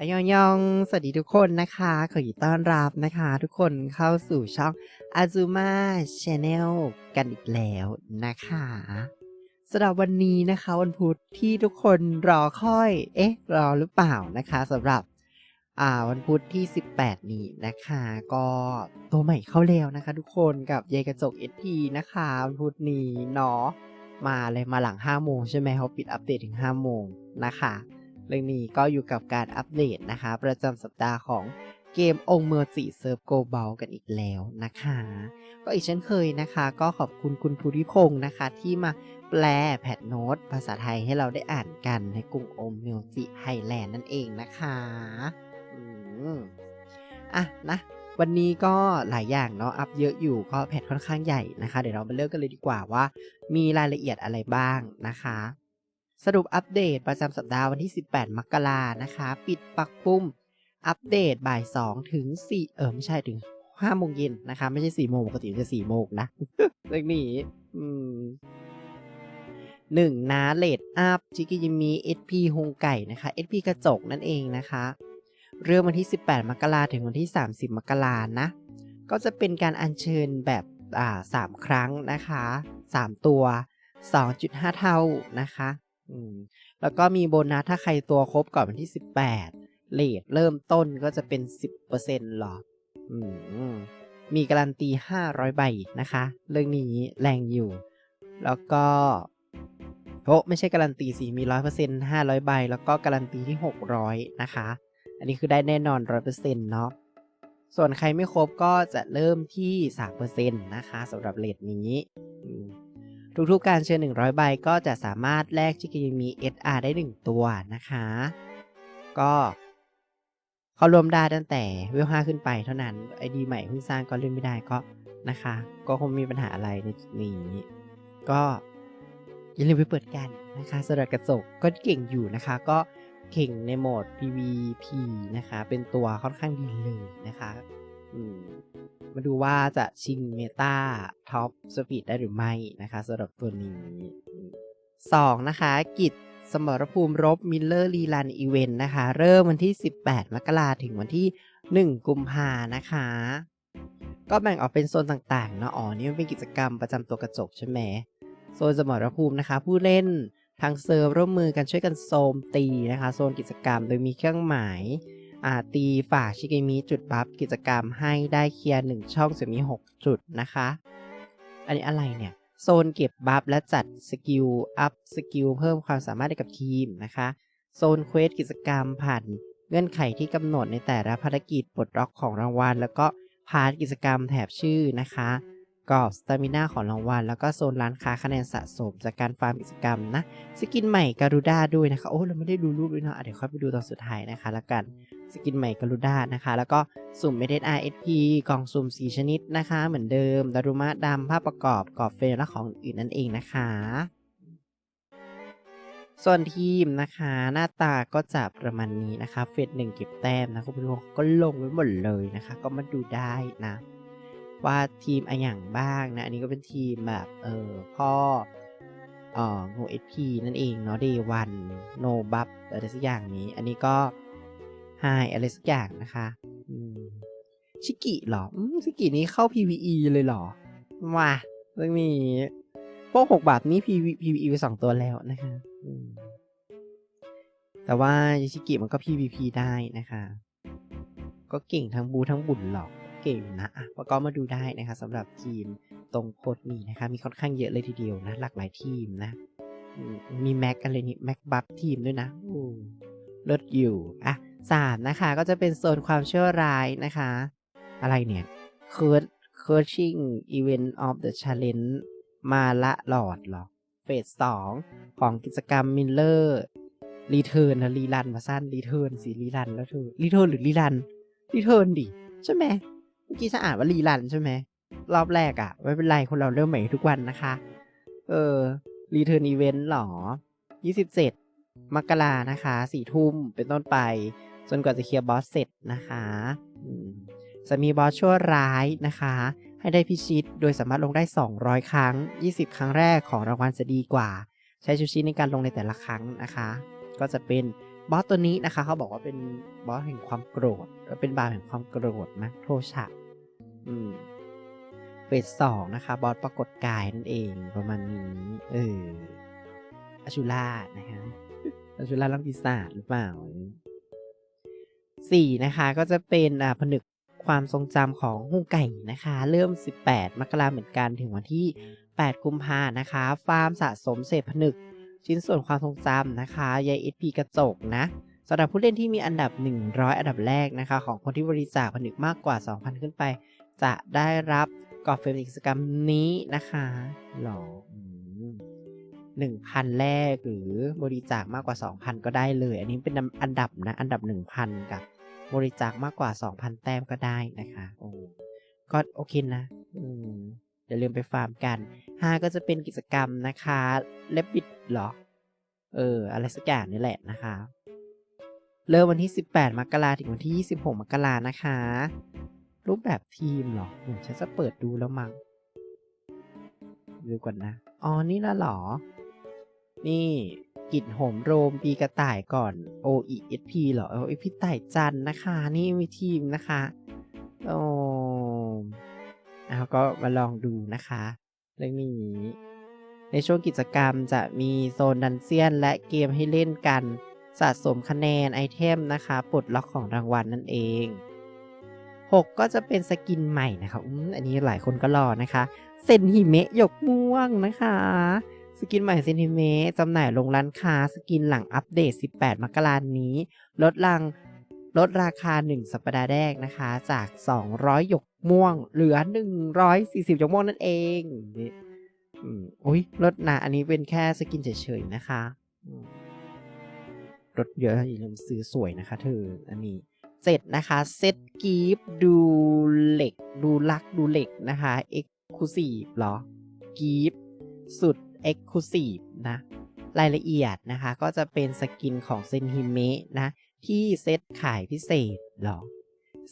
อยองยอง สวัสดีทุกคนนะคะ ขอยินต้อนรับนะคะ ทุกคนเข้าสู่ช่อง Azuma Channel กันอีกแล้วนะคะสำหรับวันนี้นะคะวันพุธที่ทุกคนรอคอย เอ๊ะ รอหรือเปล่านะคะสำหรับอ่าวันพุธที่ 18 นี้นะคะ ก็ตัวใหม่เข้าแล้วนะคะ ทุกคนกับยายกระจก SP นะคะวันพุธนี้เนาะมาเลยมาหลัง5โมงใช่ไหมเขาปิดอัปเดตถึง5โมงนะคะ เรื่องนี้ก็อยู่กับการอัปเดตนะคะ ประจำสัปดาห์ของเกมองค์เมอร์จิเซิร์ฟโกเบลกันอีกแล้วนะคะ ก็อีกเช่นเคยนะคะ ก็ขอบคุณคุณภูริพงศ์นะคะ ที่มาแปลแพทโน้ตภาษาไทยให้เราได้อ่านกันในกรุงโอมเมลจิไฮแลนด์นั่นเองนะคะอืมอะนะวันนี้ก็หลายอย่างเนาะอัพเยอะอยู่ก็แพทค่อนข้างใหญ่นะคะ เดี๋ยวเรามาเริ่มกันเลยดีกว่าว่า มีรายละเอียดอะไรบ้างนะคะ สรุปอัปเดตประจำสัปดาห์วันที่ 18 มกรานะคะ ปิดปักปุ่มอัปเดตบ่าย 2 ถึง 4 เออไม่ใช่ถึง5โมงเย็นนะคะ ไม่ใช่ 4 โมงปกติมันจะ4โมงนะเรื่องนี้อืมหนึ่งนะเลดอัพจิกิยิมี SP ฮงไก่นะคะ SP กระจกนั่นเองนะคะ เรื่องวันที่ 18 มกราถึงวันที่ 30 มกรานะ ก็จะเป็นการอัญเชิญแบบอ่าสามครั้งนะคะ 3 ตัว 2.5 เท่านะคะ แล้วก็มีโบนัสถ้าใครตัวครบก่อนวันที่18เลทเริ่มต้นก็จะเป็น10%หรออืมมีการันตี500ใบนะคะ เรื่องนี้แรงอยู่ แล้วก็โอ้ไม่ใช่การันตีสิมี100% 500ใบ แล้วก็การันตีที่600นะคะ อันนี้คือได้แน่นอน100%เปอร์เซ็นต์เนาะส่วนใครไม่ครบก็จะเริ่มที่3%นต์นะคะสำหรับเลทนี้ ทุกๆการเชิญ 100 ใบก็จะสามารถแลกชิกิมี SR ได้ 1 ตัวนะคะ ก็เขารวมได้ตั้งแต่เวล5ขึ้นไปเท่านั้นไอดีใหม่เพิ่งสร้างก็เล่นไม่ได้ก็นะคะ ก็คงมีปัญหาอะไรในจุดนี้ ก็อย่าลืมไปเปิดกันนะคะสำหรับกระจกก็เก่งอยู่นะคะ ก็เก่งในโหมด PVP นะคะ เป็นตัวค่อนข้างดีเลยนะคะ มาดูว่าจะชิงเมตาท็อปสปีดได้หรือไม่นะคะสำหรับตัวนี้สองนะคะ กิจสมรภูมิรบมิลเลอร์รีลันอีเวนต์นะคะ เริ่มวันที่ 18 มกราถึงวันที่ 1 กุมภานะคะ ก็แบ่งออกเป็นโซนต่างๆเนาะอ๋อนี่มันเป็นกิจกรรมประจำตัวกระจกใช่ไหมโซนสมรภูมินะคะ ผู้เล่นทางเซิร์ฟร่วมมือกันช่วยกันโซมตีนะคะ โซนกิจกรรมโดยมีเครื่องหมาย ตีฝากชิเกมิจุดบัฟกิจกรรมให้ได้เคลียร์หนึ่งช่องจะมี 6 จุดนะคะ อันนี้อะไรเนี่ย โซนเก็บบัฟและจัดสกิล อัพสกิลเพิ่มความสามารถให้กับทีมนะคะ โซนเควสกิจกรรมผ่านเงื่อนไขที่กำหนดในแต่ละภารกิจปลดล็อกของรางวัล แล้วก็พาร์ทกิจกรรมแถบชื่อนะคะ กรอบสตามิน่าของรางวัล แล้วก็โซนร้านค้าคะแนนสะสมจากการฟาร์มกิจกรรมนะ สกินใหม่การูด้าด้วยนะคะ โอ้เราไม่ได้ดูรูปด้วยเนาะะเดี๋ยวค่อยไปดูตอนสุดท้ายนะคะแล้วกัน สกินใหม่การูด้านะคะ แล้วก็สุ่มเมเดน RSP กล่องสุ่ม 4 ชนิดนะคะ เหมือนเดิมดารุมะดำภาพประกอบกรอบเฟรมและของอื่นนั่นเองนะคะส่วนทีมนะคะหน้าตาก็จะประมาณนี้นะคะ เฟสหนึ่งเก็บแต้มนะคุณผู้ชมก็ลงไว้หมดเลยนะคะ ก็มาดูได้นะ ว่าทีมอะอย่างบ้างนะ อันนี้ก็เป็นทีมแบบเออพ่อเอ่อโนเอพีนั่นเองเนาะเดวันโนบัฟอะไรสักอย่างนี้ อันนี้ก็ไฮอะไรสักอย่างนะคะชิกิเหรอชิกินี้เข้า PVE เลยเหรอมาเรื่องนี้พวกหกบาทนี้ PV PVE ไปสองตัวแล้วนะคะแต่ว่าชิกิมันก็ PVP ได้นะคะ ก็เก่งทั้งบูทั้งบุญหรอก เก่งนะอะก็มาดูได้นะคะสำหรับทีมตรงโคดนี้นะคะมีค่อนข้างเยอะเลยทีเดียวนะ หลากหลายทีมนะ มีแม็กอะไรนี่แม็กบัฟทีมด้วยนะโอ้เลิศอยู่อะสามนะคะก็จะเป็นโซนความชั่วร้ายนะคะ อะไรเนี่ยเคิร์ดเคิร์ดชิงอีเวนต์ออฟเดอะชาเลนมาละหลอดหรอเฟสสองของกิจกรรมมิลเลอร์รีเทิร์นนะรีรันมาสั้นรีเทิร์นสิรีรันแล้วเธอรีเทิร์นหรือรีรันรีเทิร์นดิ ใช่ไหม เมื่อกี้ฉันอ่านว่ารีรันใช่ไหมรอบแรกอะ่ะ ไม่เป็นไรคนเราเริ่มใหม่ทุกวันนะคะ เออรีเทิร์นอีเวนต์หรอ 27 มกรานะคะสี่ทุ่มเป็นต้นไป จนกว่าจะเคลียร์บอสเสร็จนะคะจะมีบอสชั่วร้ายนะคะ ให้ได้พิชิตโดยสามารถลงได้ 200 ครั้ง 20 ครั้งแรกของรางวัลจะดีกว่า ใช้ชูชิในการลงในแต่ละครั้งนะคะ ก็จะเป็น บอสตัวนี้นะคะ เขาบอกว่าเป็นบอสแห่งความโกรธเป็นบาแห่งความโกรธนะโทชะอืมเฟสสองนะคะ บอสปรากฏกายนั่นเองประมาณนี้ เอออาชูล่านะคะอาชูล่าลังปีศาจหรือเปล่าสี่นะคะ ก็จะเป็นอ่าผนึกความทรงจำของฮูไก่นะคะ เริ่ม 18 มกราเหมือนกันถึงวันที่ 8 กุมภานะคะ ฟาร์มสะสมเศษผนึก ชิ้นส่วนความทรงจำนะคะยายเอพีกระจกนะสำหรับผู้เล่นที่มีอันดับ 100 อันดับแรกนะคะ ของคนที่บริจาคผนึกมากกว่า 2,000 ขึ้นไป จะได้รับกรอบเฟรมในกิจกรรมนี้นะคะหรอหนึ่งพันแรกหรือบริจาคมากกว่า 2,000 ก็ได้เลย อันนี้เป็นอันดับนะ อันดับ 1,000 กับบริจาคมากกว่า 2,000 แต้มก็ได้นะคะ โอ้ก็โอเคนะ อืม อย่าลืมไปฟาร์มกัน5ก็จะเป็นกิจกรรมนะคะเล็บบิดหรอ เออ อะไรสักอย่างนี่แหละนะคะ เริ่มวันที่ 18 มกราถึงวันที่ 26 มกรานะคะ รูปแบบทีมหรอ เหมือนฉันจะเปิดดูแล้วมั้งดูก่อนนะ อ๋อ นี่ละหรอ นี่กิจโหมโรมปีกระต่ายก่อน OESP เหรอ OESP ต่ายจันนะคะ นี่มีทีมนะคะ โอ้ เอาก็มาลองดูนะคะ เรื่องนี้ ในช่วงกิจกรรมจะมีโซนดันเซียนและเกมให้เล่นกัน สะสมคะแนนไอเทมนะคะปลดล็อกของรางวัลนนั่นเอง 6 ก็จะเป็นสกินใหม่นะคะอืมอันนี้หลายคนก็รอนะคะ เซนฮิเมะหยกม่วงนะคะ สกินใหม่เซนฮิเมะจำหน่ายลงร้านค้าสกินหลังอัปเดต 18 มกราคมนี้ ลดลังลดราคา 1 สัปดาห์แรกนะคะ จาก 200 หยก ม่วงเหลือ 140หยกม่วงนั่นเองนี่อุ้ยลดนะอันนี้เป็นแค่สกินเฉยๆนะคะอืมลดเยอะอย่าลืมซื้อสวยนะคะ เธอ อันนี้เสร็จนะคะเซตกีฟดูเหล็ก ดูลักดูเหล็กนะคะเอ็กซ์คลูซีฟหรอกีฟสุดเอ็กซ์คลูซีฟนะรายละเอียดนะคะ ก็จะเป็นสกินของเซนฮิเมะนะ ที่เซตขายพิเศษหรอ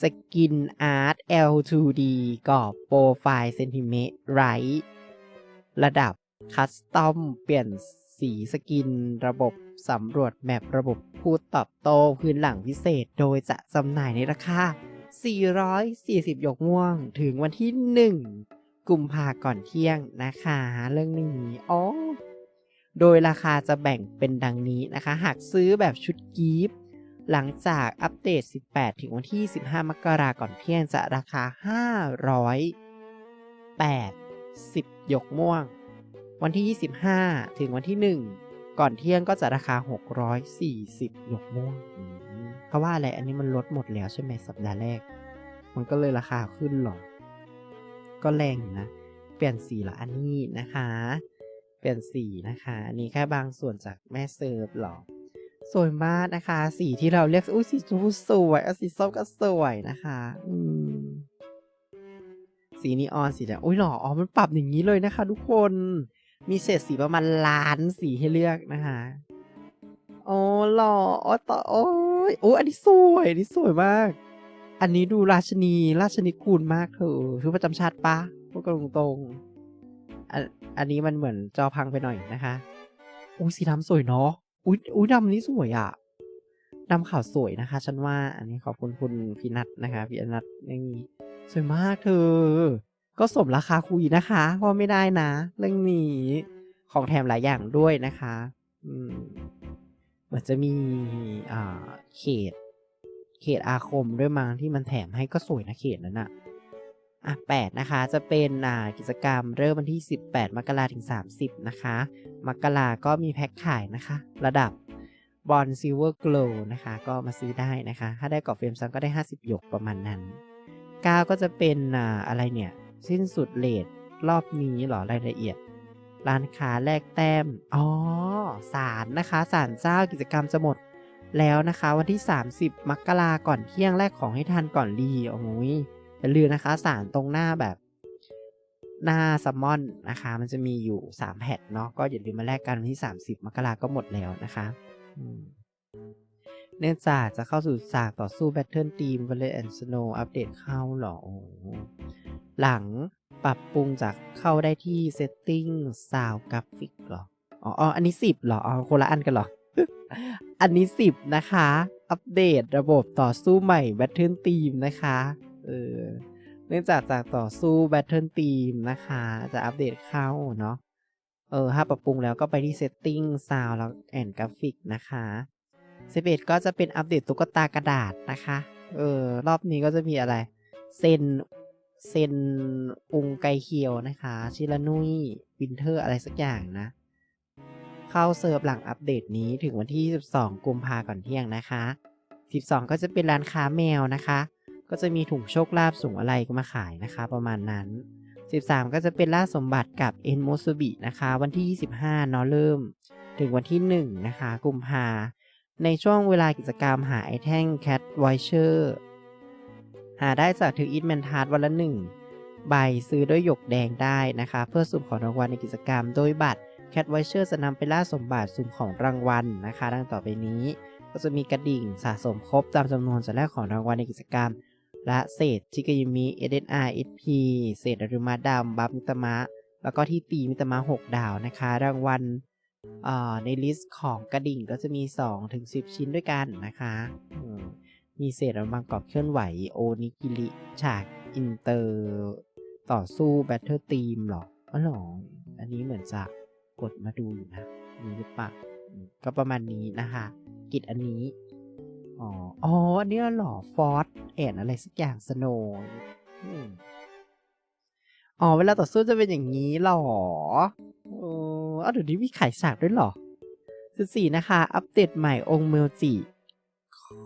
สกินอาร์ต L2D กรอบโปรไฟล์เซนติเมตรไรระดับคัสตอมเปลี่ยนสีสกินระบบสำรวจแมประบบพูดตอบโต้พื้นหลังพิเศษโดยจะจำหน่ายในราคา 440หยกม่วงถึงวันที่ 1 กุมภาก่อนเที่ยงนะคะ เรื่องนี้อ๋อโดยราคาจะแบ่งเป็นดังนี้นะคะ หากซื้อแบบชุดกีฟ หลังจากอัปเดต 18 ถึงวันที่ 15 มกราก่อนเที่ยงจะราคา580หยกม่วง วันที่ 25 ถึงวันที่ 1 ก่อนเที่ยงก็จะราคา 640หยกม่วงอืมเขาว่าอะไรอันนี้มันลดหมดแล้วใช่ไหมสัปดาห์แรก มันก็เลยราคาขึ้นหรอ ก็แรงนะ เปลี่ยนสีละอันนี้นะคะ เปลี่ยนสีนะคะ อันนี้แค่บางส่วนจากแม่เซิร์ฟหรอ สวยมากนะคะ สีที่เราเรียกอุ้ยสีชมพูสวยอะสีส้มก็สวยนะคะอืมสีนีออนสีแดงอุ้ยหรออ๋อมันปรับอย่างนี้เลยนะคะ ทุกคนมีเศษสีประมาณล้านสีให้เลือกนะคะอ๋อหล่ออ๋ต่อโอ้ยโอ้อันนี้สวยอันนี้สวยมาก อันนี้ดูราชนีราชนิกูลมากเธอคือประจำชาติปะพูดกันตรงๆอันอันนี้มันเหมือนจอพังไปหน่อยนะคะอุ้ยสีดำสวยเนาะ อุ้ยอุ้ยดำนี้สวยอะดำขาวสวยนะคะ ฉันว่า อันนี้ขอบคุณคุณพี่นัทนะคะพี่นัทนี่สวยมากเธอ ก็สมราคาคุยนะคะเพราะไม่ได้นะ เรื่องนี้ของแถมหลายอย่างด้วยนะคะอืมเหมือนจะมีอ่าเขต เขตอาคมด้วยมั้งที่มันแถมให้ก็สวยนะเขตนั้นอะ อะแปดนะคะ จะเป็นอ่ากิจกรรมเริ่มวันที่ 18 มกราถึง 30 นะคะ มกราก็มีแพ็คขายนะคะ ระดับบอลซิลเวอร์โกลนะคะ ก็มาซื้อได้นะคะ ถ้าได้กรอบเฟรมซ้ำก็ได้ 50 หยกประมาณนั้น 9 ก็จะเป็นอ่าอะไรเนี่ย สิ้นสุดเลทรอบนี้เหรอรายละเอียด ร้านค้าแลกแต้ม อ๋อสารนะคะสารเจ้ากิจกรรมจะหมดแล้วนะคะ วันที่ 30 มกราก่อนเที่ยงแรกของให้ทันก่อนรีโอ้ย อย่าลืมนะคะสารตรงหน้าแบบหน้าซัมมอนนะคะ มันจะมีอยู่ 3 แพทเนาะก็อย่าลืมมาแลกกันวันที่ 30 มกราก็หมดแล้วนะคะเนื่องจากจะเข้าสู่ฉากต่อสู้แบทเทิลทีม v a l e and Snow อัปเดตเข้าหรอ หลังปรับปรุงจากเข้าได้ที่ Setting Sound Graphic เหรอ อ๋ออ๋อันนี้ 10หรอ อ๋อคนละอันกันหรอ อันนี้ 10 นะคะ อัปเดตระบบต่อสู้ใหม่ Battle Team นะคะ เออเนื่องจากจากต่อสู้ Battle Team นะคะ จะอัปเดตเข้าเนาะเออถ้าปรับปรุงแล้วก็ไปที่ Setting Sound แล้ว and Graphic นะคะ11ก็จะเป็นอัปเดตตุ๊กตากระดาษนะคะ เออ รอบนี้ก็จะมีอะไร เซน เซนองไกเคียวนะคะ ชิรานุยวินเทอร์อะไรสักอย่างนะ เข้าเซิร์ฟหลังอัปเดตนี้ถึงวันที่ 12 กุมภาก่อนเที่ยงนะคะ 12 ก็จะเป็นร้านค้าแมวนะคะ ก็จะมีถุงโชคลาภสูงอะไรก็มาขายนะคะ ประมาณนั้น 13 ก็จะเป็นล่าสมบัติกับเอ็นโมซูบินะคะ วันที่ 25เนาะเริ่ม ถึงวันที่ 1 นะคะ กุมภาในช่วงเวลากิจกรรมหาไอแท่งแคทไวเชอร์หาได้จากถืออิทแมนทาร์วันละหนึ่งใบซื้อด้วยหยกแดงได้นะคะ เพื่อสุ่มของรางวัลในกิจกรรม โดยบัตรแคทไวเชอร์จะนำไปล่าสมบัติสุ่มของรางวัลนะคะ ดังต่อไปนี้ก็จะมีกระดิ่งสะสมครบตามจำนวนจะแลกของรางวัลในกิจกรรม และเศษชิกายิมิเอเดนอาร์เอสพีเศษอรุมาดำบัฟมิตมะ แล้วก็ที่ตีมิตมะ 6 ดาวนะคะ รางวัลในลิสต์ของกระดิ่งก็จะมี 2 ถึง 10 ชิ้นด้วยกันนะคะมีเศษอนุบางกรอบเคลื่อนไหวโอนิกิริฉากอินเตอร์ ต่อสู้แบทเทิลทีมหรออ๋อหรออันนี้เหมือนจะกดมาดูอยู่นะมีหรือเปล่าก็ประมาณนี้นะคะ กิจอันนี้ อ๋อ อ๋ออันนี้เหรอฟอร์ดแอนอะไรสักอย่างสโนอ๋อ เวลาต่อสู้จะเป็นอย่างนี้หรอเออเอาเดี๋ยวนี้มีขายฉากด้วยเหรอสิบสี่นะคะ อัปเดตใหม่องค์เมลจิ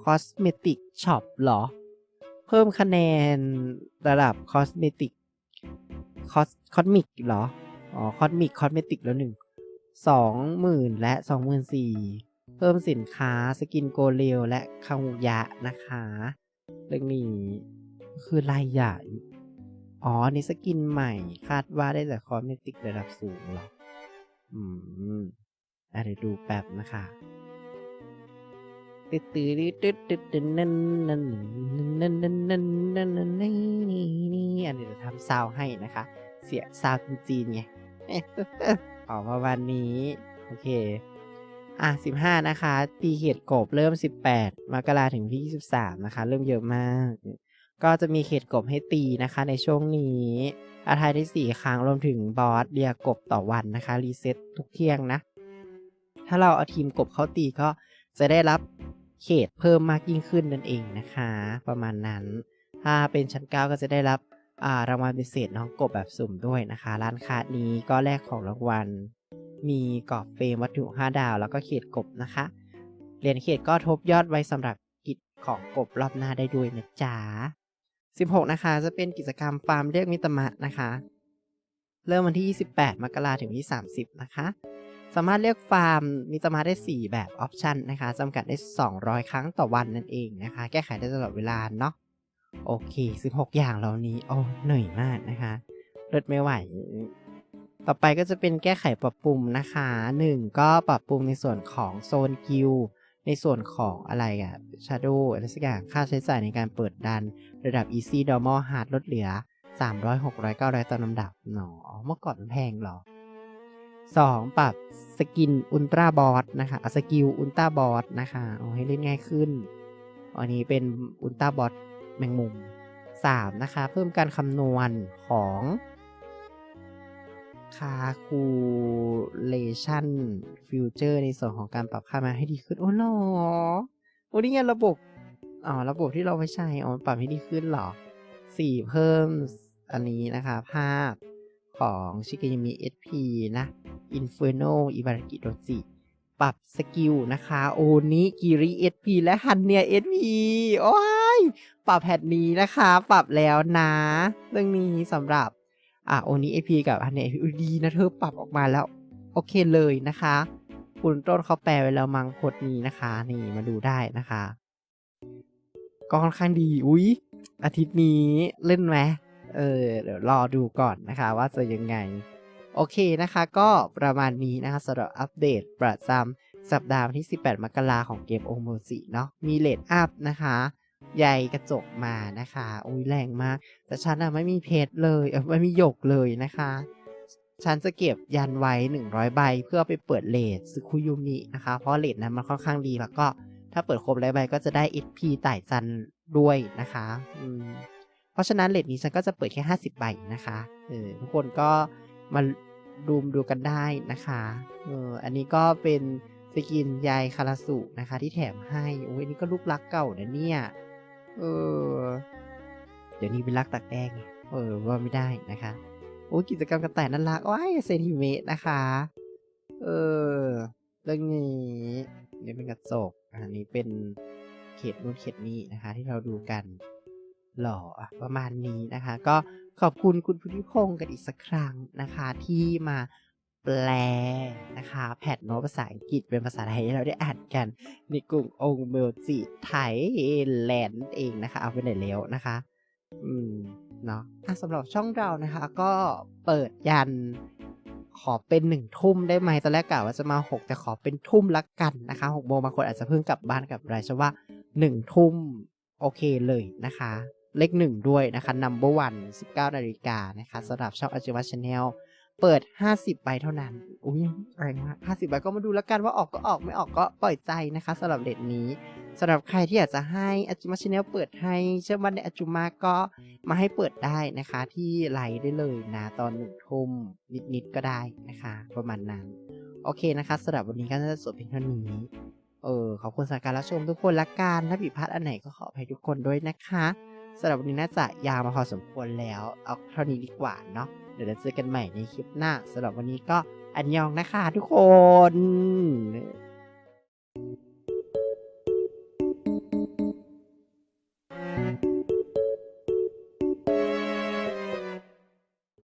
คอสเมติกช็อปหรอ เพิ่มคะแนนระดับคอสเมติกคอสคอสมิกหรอ อ๋อ คอสมิก คอสเมติกแล้วหนึ่งสองหมื่นและสองหมื่นสี่ เพิ่มสินค้าสกินโกเลวและคังยะนะคะเรื่องนี้คือลายใหญ่อ๋อนี่สกินใหม่คาดว่าได้จากคอสเมติกระดับสูงหรอ อืมอะเดี๋ยวดูแป๊บนะคะตึ๊ดตึ๊ดตึ๊ดตึ๊ดตึ๊ดนั่นนั่นนั่นนั่นนั่นนั่นนั่นนี่นี่นี่อันนี้จะทำซาวให้นะคะ เสียงซาวจีนไง ออกมาวันนี้ โอเค อะ15นะคะ ตีเขตกบเริ่ม18มกราถึงที่23นะคะ เริ่มเยอะมาก ก็จะมีเขตกบให้ตีนะคะ ในช่วงนี้อาทายได้4ครั้งรวมถึงบอสเดียกบต่อวันนะคะ รีเซ็ตทุกเที่ยงนะ ถ้าเราเอาทีมกบเข้าตีก็จะได้รับเขตเพิ่มมากยิ่งขึ้นนั่นเองนะคะ ประมาณนั้น ถ้าเป็นชั้น 9 ก็จะได้รับรางวัลพิเศษน้องกบแบบสุ่มด้วยนะคะ ร้านค้านี้ก็แลกของรางวัล มีกรอบเฟรมวัตถุ 5 ดาว แล้วก็เขตกบนะคะ เหรียญเขตก็ทบยอดไว้สำหรับกิจของกบรอบหน้าได้ด้วยนะจ๊ะ16 นะคะ จะเป็นกิจกรรมฟาร์มเรียกมิตรมะนะคะ เริ่มวันที่ 28 มกราถึงที่ 30 นะคะ สามารถเรียกฟาร์มมิตรมะได้ 4 แบบออปชันนะคะจำกัดได้ 200 ครั้งต่อวันนั่นเองนะคะ แก้ไขได้ตลอดเวลาเนาะ โอเค 16 อย่างเหล่านี้ โอ้ เหนื่อยมากนะคะเลิศไม่ไหว ต่อไปก็จะเป็นแก้ไขปรับปรุงนะคะ 1 ก็ปรับปรุงในส่วนของโซนกิลในส่วนของอะไรอะ Shadow อะไรสักอย่างค่าใช้จ่ายในการเปิดดัน ระดับ Easy Normal Hard ลดเหลือ 300 600 900ตามลำดับหนอเมื่อก่อนมันแพงเหรอ 2 ปรับสกินอุลตร้าบอสนะคะสกิลอุลตร้าบอสนะคะเอาให้เล่นง่ายขึ้น อันนี้เป็นอุลตร้าบอสแมงมุม 3 นะคะ เพิ่มการคำนวณของ คาคูเลชันฟิวเจอร์ในส่วนของการปรับค่ามาให้ดีขึ้น โอ้หรอโอ้นี่ไงระบบอ๋อระบบที่เราไม่ใช้อ๋อปรับให้ดีขึ้นหรอ4เพิ่มอันนี้นะคะ ภาพของชิกายามิ SP นะ Inferno อิบารากิโดจิปรับสกิลนะคะ โอนิกิริ SP และฮันเนีย SP โอ้ย ปรับแพทนี้นะคะ ปรับแล้วนะ เรื่องนี้สำหรับ อะโอนิ AP กับฮันเนีย SP อุ๊ยดีนะเธอปรับออกมาแล้ว โอเคเลยนะคะ คุณต้นเขาแปลไว้แล้วมังโคดนี้นะคะ นี่มาดูได้นะคะ ก็ค่อนข้างดี อุ๊ย อาทิตย์นี้เล่นไหมเออ เดี๋ยวรอดูก่อนนะคะ ว่าจะยังไง โอเคนะคะ ก็ประมาณนี้นะคะสำหรับอัปเดตประจำสัปดาห์ที่ 18 มกราของเกมโอโมจิเนาะมีเลดอัพนะคะ ใยกระจกมานะคะอุ้ยแรงมาก แต่ฉันอะไม่มีเพชรเลยเออไม่มีหยกเลยนะคะ ฉันจะเก็บยันไว้ 100 ใบ เพื่อไปเปิดเลทซึคุยุมินะคะ เพราะเลทนั้นมันค่อนข้างดีแล้วก็ ถ้าเปิดครบร้อยใบก็จะได้ SP ไต่จันด้วยนะคะอืมเพราะฉะนั้นเลทนี้ฉันก็จะเปิดแค่ 50 ใบนะคะเออทุกคนก็มาดูมดูกันได้นะคะเอออันนี้ก็เป็นสกินยายคาราสุนะคะ ที่แถมให้โอ้ยอันนี้ก็ลูกรักเก่านะเนี่ย เออ เดี๋ยวนี้เป็นรักตักแดงไงเออว่าไม่ได้นะคะ โอ้กิจกรรมกระต่ายน่ารักว้ายเซนติเมตรนะคะ เออเรื่องนี้นี่เป็นกระจกอันนี้เป็นเขตนู้นเขตนี้นะคะ ที่เราดูกัน หล่อประมาณนี้นะคะ ก็ขอบคุณคุณพุทธิพงศ์กันอีกสักครั้งนะคะ ที่มา ปลนะคะแพทโน้ตภาษาอังกฤษเป็นภาษาไทยให้เราได้อ่านกัน ในกลุ่มองค์เมลจิไทยแลนด์เองนะคะ เอาไปไหนแล้วนะคะ อืมเนาะะสำหรับช่องเรานะคะ ก็เปิดยันขอเป็นหนึ่งทุ่มได้ไหมตอนแรกกะว่าจะมาหกแต่ขอเป็นทุ่มละกันนะคะหกโมงบางคนอาจจะเพิ่งกลับบ้านกลับอะไรใช่ว่าหนึ่งทุ่มโอเคเลยนะคะ เลขหนึ่งด้วยนะคะ number one 19นาฬิกานะคะสำหรับช่องอาจิว c h ชแนล เปิด 50ใบเท่านั้น อุ้ยแรงมาก50ใบก็มาดูแล้วกันว่าออกก็ออกไม่ออกก็ปล่อยใจนะคะสำหรับเด็ดนี้สำหรับใครที่อยากจะให้อาจิว c h ช n แนลเปิดให้เชื่อมั่นในอาจุมาก็มาให้เปิดได้นะคะ ที่ไลฟ์ได้เลยนะตอนหนึ่งทุ่มนิดๆก็ได้นะคะ ประมาณนั้น โอเคนะคะสำหรับวันนี้ก็น่าจะจบเพียงเท่านี้เออขอบคุณสำหรับการรับชมทุกคนละกันถ้าผิดพลาดอันไหนก็ขออภัยทุกคนด้วยนะคะสำหรับวันนี้น่าจะยาวมาพอสมควรแล้วเอาเท่านี้ดีกว่าเนาะ ดี๋ยวเราเจอกันใหม่ในคลิปหน้าสำหรับวันนี้ก็อันยองนะคะทุกคน